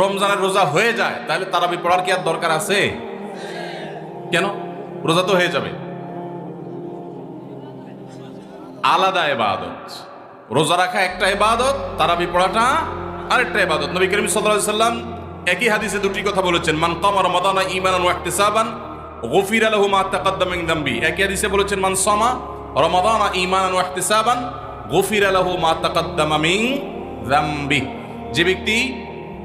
রমজানের রোজা হয়ে যায়, তাহলে তারাবি পড়ার কি আর দরকার আছে? কেন? রোজা তো হয়ে যাবে। আলাদা এবাদত রোজা রাখা একটা ইবাদত, তারাবি পড়াটা আরেকটা এবাদত নবী করিম সাল্লাল্লাহু সাল্লাম একই হাদিসে দুটি কথা বলেছেন, মান কামা রমাদানা ইমান ওয়া ইহতিসাবান, গফিরা লাহু মা তাকাদ্দামা মিন একই হাদিসে বলেছেন, মান সামা রমাদানা ঈমানান ওয়া ইহতিসাবান, গফিরা লাহু মা তাকাদ্দামা মিন দামবি। যে ব্যক্তি